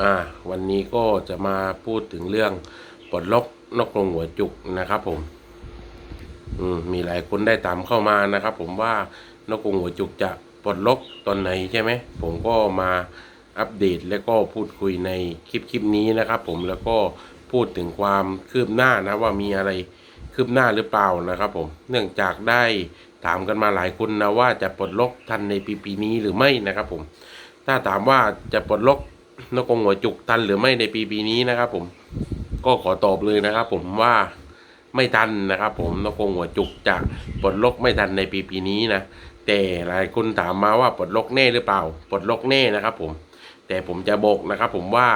อ่าวันนี้ก็จะมาพูดถึงเรื่องปลดล็อกนกกรงหัวจุกนะครับผมอืมมีหลายคนได้ตามเข้ามานะครับ ผมว่านกกรงหัวจุกจะปลดล็อกตอนไหนใช่ไหมผมก็มาอัปเดตแล้วก็พูดคุยในคลิปคลิปนี้นะครับ ผมแล้วก็พูดถึงความคืบหน้านะว่ามีอะไรคืบหน้าหรือเปล่านะครับ ผมเนื่องจากได้ถามกันมาหลายคนนะว่าจะปลดล็อกทันในปีปีนี้หรือไม่นะครับ ผม ถ้าถามว่าจะปลดล็อก นกกงหัวจุกทันหรือไม่ในปีปีนี้นะครับ ผมก็ขอตอบเลยนะครับ ผมว่าไม่ทันนะครับ ผมนกกงหัวจุกจะปลดล็อกไม่ทันในปีปีนี้นะแต่หลายคนถามมาว่าปลดล็อกแน่หรือเปล่า ปลดล็อกแน่นะครับ ผม แต่ผมจะบอกนะครับ ผมว่า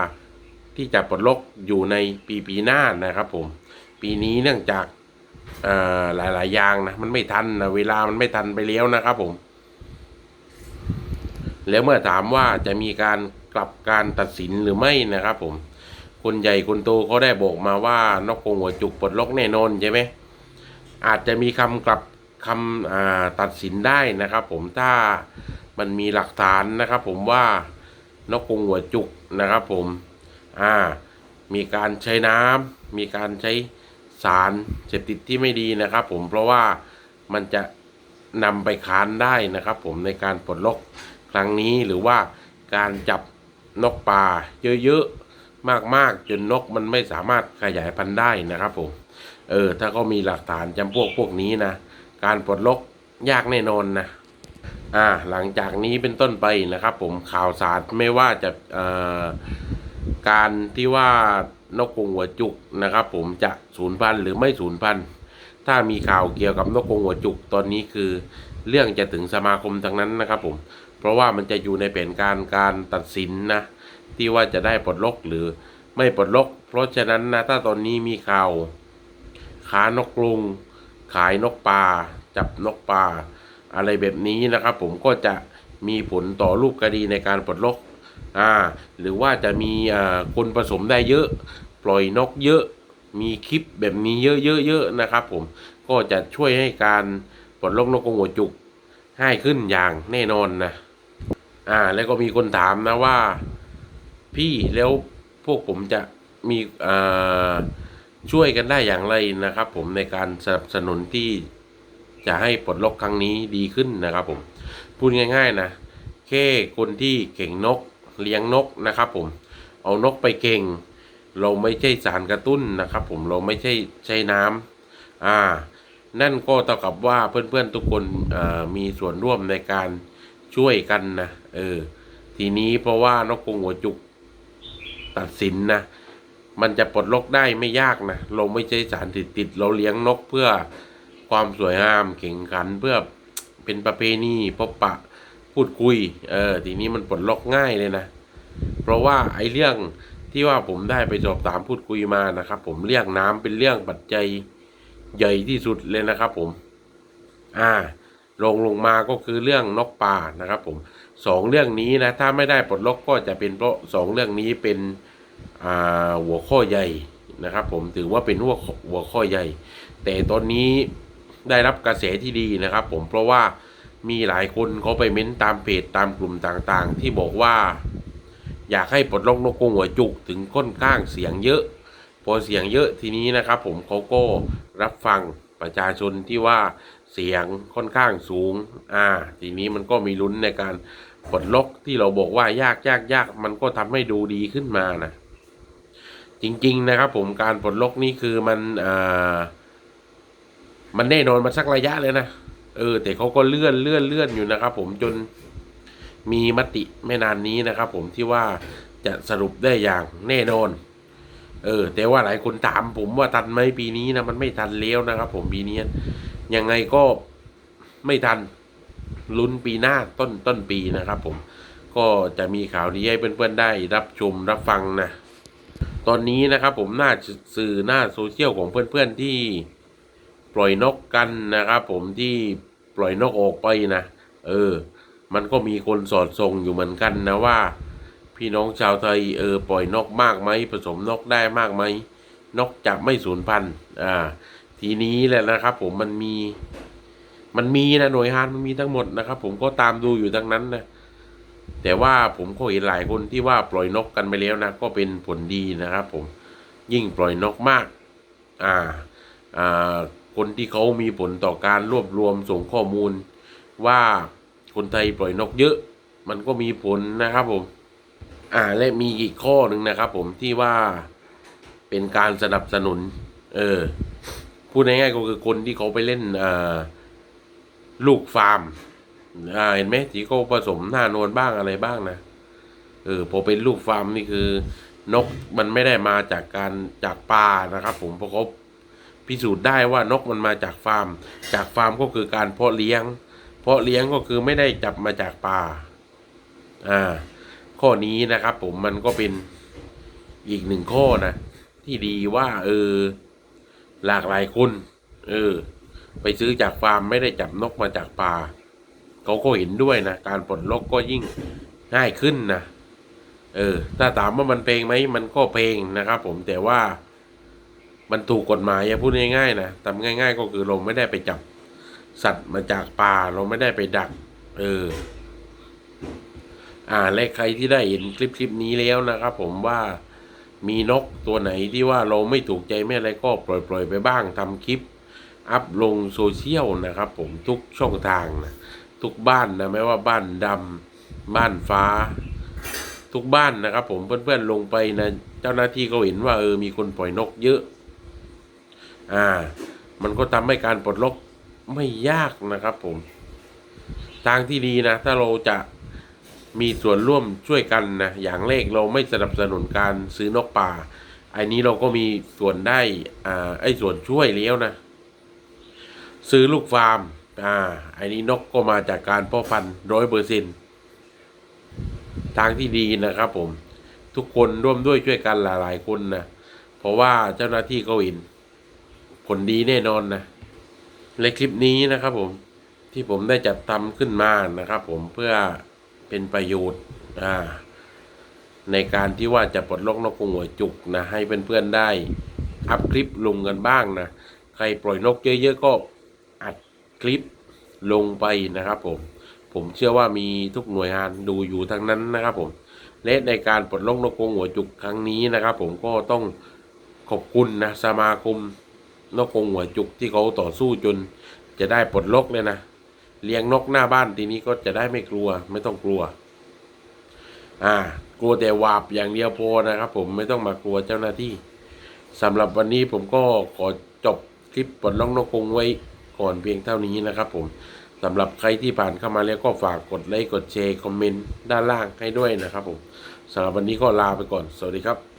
ที่จะปลดล็อกอยู่ในปีปีหน้านะครับ ผม ปีนี้เนื่องจากเอ่อหลายๆอย่างนะมันไม่ทันนะเวลามันไม่ทันไปแล้วนะครับ ผม แล้วเมื่อถามว่าจะมีการ กลับการตัดสินหรือไม่นะครับผมคนใหญ่คนโตเขาได้บอกมาว่านกกงหัวจุกปลดล็อกแน่นอนใช่ไหมอาจจะมีคำกลับคำตัดสินได้นะครับ ผมถ้ามันมีหลักฐานนะครับ ผมว่านกกงหัวจุกนะครับ ผมอ่ามีการใช้น้ำมีการใช้สารเสพติดที่ไม่ดีนะครับ ผมเพราะว่ามันจะนำไปค้านได้นะครับ ผมในการปลดล็อกครั้งนี้หรือว่าการจับ นกป่าเยอะๆ มากๆ จนนกมันไม่สามารถขยายพันธุ์ได้นะครับผม เออ ถ้าก็มีหลักฐานจำพวกพวกนี้นะ การปลดล็อกยากแน่นอนนะ อ่า หลังจากนี้เป็นต้นไปนะครับผมข่าวสารไม่ว่าจะเอ่อการที่ว่านกกรงหัวจุกนะครับผมจะสูญพันธุ์หรือไม่สูญพันธุ์ถ้ามีข่าวเกี่ยวกับนกกรงหัวจุกตอนนี้คือ เรื่องจะถึงสมาคมทั้งนั้นนะครับผม ราะว่ามันจะอยู่ในแผนการการตัดสินนะ ที่ว่าจะได้ปลดล็อกหรือไม่ปลดล็อก เพราะฉะนั้นนะถ้าตอนนี้มีข่าวค้านกกรุง ขายนกป่าจับนกป่าอะไรแบบนี้นะครับ ผมก็จะมีผลต่อรูปคดีในการปลดล็อกอ่าหรือว่าจะมีอ่าคนผสมได้เยอะ ปล่อยนกเยอะ มีคลิปแบบนี้เยอะๆๆนะครับ ผมก็จะช่วยให้การปลดล็อกนกกรงหัวจุกง่ายขึ้นอย่างแน่นอนนะ อ่า แล้วก็มีคนถามนะว่า พี่แล้วพวกผมจะมีอ่าช่วยกันได้อย่างไรนะครับ ผมในการสนับสนุนที่จะให้ปลดล็อกครั้งนี้ดีขึ้นนะครับ ผมพูดง่าย ๆ นะแค่คนที่เก่งนกเลี้ยงนกนะครับ ผมเอานกไปเก่ง เราไม่ใช่สารกระตุ้นนะครับ ผมเราไม่ใช่ใช้น้ำอ่า นั่นก็เท่ากับว่าเพื่อนๆทุกคนมีส่วนร่วมในการช่วยกันนะ เออ ทีนี้เพราะว่านกกรงหัวจุกตัดสินนะ มันจะปลดล็อกได้ไม่ยากนะ เราไม่ใช่สารติดติด เราเลี้ยงนกเพื่อความสวยงามแข่งขันเพื่อเป็นประเพณีพบปะพูดคุย เออ ทีนี้มันปลดล็อกง่ายเลยนะ เพราะว่าไอ้เรื่องที่ว่าผมได้ไปสอบถามพูดคุยมานะครับ ผมเรื่องน้ำเป็นเรื่องปัจจัยใหญ่ที่สุดเลยนะครับผม อ่าลงลงมาก็คือเรื่องนกป่านะครับผม สองเรื่องนี้นะถ้าไม่ได้ปลดล็อกก็จะเป็นเพราะสองเรื่องนี้เป็นหัวข้อใหญ่นะครับ ผมถือว่าเป็นหัวหัวข้อใหญ่ แต่ตอนนี้ได้รับกระแสที่ดีนะครับ ผมเพราะว่ามีหลายคนเขาไปเม้นตามเพจตามกลุ่มต่างๆ ที่บอกว่า อยากให้ปลดล็อกนกกงหัวจุกถึงค่อนข้างเสียงเยอะ พอเสียงเยอะทีนี้นะครับ ผมเขาก็รับฟังประชาชนที่ว่าเสียงค่อนข้างสูง อ่า ทีนี้มันก็มีลุ้นในการ ปลดล็อกที่เราบอกว่ายากยากยากมันก็ทำให้ดูดีขึ้นมานะ จริง ๆ นะครับ ผมการปลดล็อกนี่คือมันอ่ามันแน่นอนมาสักระยะเลยนะเออ แต่เขาก็เลื่อนเลื่อนเลื่อนอยู่นะครับ ผมจนมีมติไม่นานนี้นะครับ ผมที่ว่าจะสรุปได้อย่างแน่นอน เออ แต่ว่าหลายคนถามผมว่าทันไหมปีนี้นะมันไม่ทันแล้วนะครับ ผมปีนี้ยังไงก็ไม่ทัน ลุ้นปีหน้าต้นต้นปีนะครับ ผมก็จะมีข่าวดีให้เพื่อนๆได้รับชมรับฟังนะตอนนี้นะครับผมหน้าสื่อหน้าโซเชียลของเพื่อนๆที่ปล่อยนกกันนะครับ ผมที่ปล่อยนกออกไปนะเออ มันก็มีคนสอดส่งอยู่เหมือนกันนะว่า พี่น้องชาวไทยเออปล่อยนกมากไหมผสมนกได้มากไหมนกจะไม่สูญพันธุ์อ่า ทีนี้แหละนะครับ ผมมันมี มันมีนะหน่วยงานมันมีทั้งหมดนะครับ ผมก็ตามดูอยู่ทั้งนั้นนะแต่ว่าผมก็เห็นหลายคนที่ว่าปล่อยนกกันไปแล้วนะก็เป็นผลดีนะครับ ผมยิ่งปล่อยนกมาก อ่าอ่าคนที่เขามีผลต่อการรวบรวมส่งข้อมูล ว่าคนไทยปล่อยนกเยอะ มันก็มีผลนะครับผม อ่าและมีอีกข้อหนึ่งนะครับ ผมที่ว่าเป็นการสนับสนุน เออพูดง่ายๆก็คือคนที่เขาไปเล่นอ่า ลูกฟาร์มอ่าเห็นไหมที่เขาผสมหน้านวลบ้างอะไรบ้างนะเออพอเป็นลูกฟาร์มนี่คือนกมันไม่ได้มาจากการจากป่านะครับ ผมเพราะเขาพิสูจน์ได้ว่านกมันมาจากฟาร์ม จากฟาร์มก็คือการเพาะเลี้ยง เพาะเลี้ยงก็คือไม่ได้จับมาจากป่าอ่าข้อนี้นะครับ ผมมันก็เป็นอีกหนึ่งข้อนะ ที่ดีว่า เออ หลากหลายคน เออ ไปซื้อจากฟาร์มไม่ได้จับนกมาจากป่าเขาก็เห็นด้วยนะ การปลดล็อกก็ยิ่งง่ายขึ้นนะเออ ถ้าถามว่ามันเพลงไหมมันก็เพลงนะครับ ผมแต่ว่ามันถูกกฎหมายอย่าพูดง่ายๆนะทำง่าย ๆ ก็คือเราไม่ได้ไปจับสัตว์มาจากป่าเราไม่ได้ไปดัก เออ อ่าและใครที่ได้เห็นคลิปคลิปนี้แล้วนะครับ ผมว่ามีนกตัวไหนที่ว่าเราไม่ถูกใจไม่อะไรก็ปล่อยปล่อยๆไปบ้างทำคลิป อัพลงโซเชียลนะครับ ผมทุกช่องทางนะทุกบ้านนะไม่ว่าบ้านดำบ้านฟ้า ทุกบ้านนะครับ ผมเพื่อนๆลงไปนะเจ้าหน้าที่เขาเห็นว่าเออมีคนปล่อยนกเยอะ อ่า มันก็ทำให้การปลดล็อกไม่ยากนะครับ ผมทางที่ดีนะ ถ้าเราจะมีส่วนร่วมช่วยกันนะอย่างแรกเราไม่สนับสนุนการซื้อนกป่า อันนี้เราก็มีส่วนได้อ่าไอ้ส่วนช่วยแล้วนะ ซื้อลูกฟาร์ม อ่า อันนี้นกก็มาจากการเพ่อพันธุ์ร้อยเปอร์เซ็นทางที่ดีนะครับผม ทุกคนร่วมด้วยช่วยกันหลาย ๆ คนนะ เพราะว่าเจ้าหน้าที่เขาเห็นผลดีแน่นอนนะและคลิปนี้นะครับผมที่ผมได้จัดทำขึ้นมานะครับผมเพื่อเป็นประโยชน์อ่าในการที่ว่าจะปลดล็อกนกกรงหัวจุกนะให้เพื่อนๆได้อัพคลิปลงกันบ้างนะ ใครปล่อยนกเยอะๆก็ คลิปลงไปนะครับผม ผมเชื่อว่ามีทุกหน่วยงานดูอยู่ทั้งนั้นนะครับผม และในการปลดล็อกนกกงหัวจุกครั้งนี้นะครับ ผมก็ต้องขอบคุณนะสมาคมนกกงหัวจุกที่เขาต่อสู้จนจะได้ปลดล็อกเลยนะเลี้ยงนกหน้าบ้านทีนี้ก็จะได้ไม่กลัว ไม่ต้องกลัว อ่ากลัวแต่วาบอย่างเดียวพอนะครับ ผมไม่ต้องมากลัวเจ้าหน้าที่สำหรับวันนี้ผมก็ขอจบคลิปปลดล็อกนกกงไว้ ก่อนเพียงเท่านี้นะครับผมสำหรับใครที่ผ่านเข้ามาแล้วก็ฝากกดไลค์กดแชร์คอมเมนต์ด้านล่างให้ด้วยนะครับผมสำหรับวันนี้ก็ลาไปก่อน สวัสดีครับ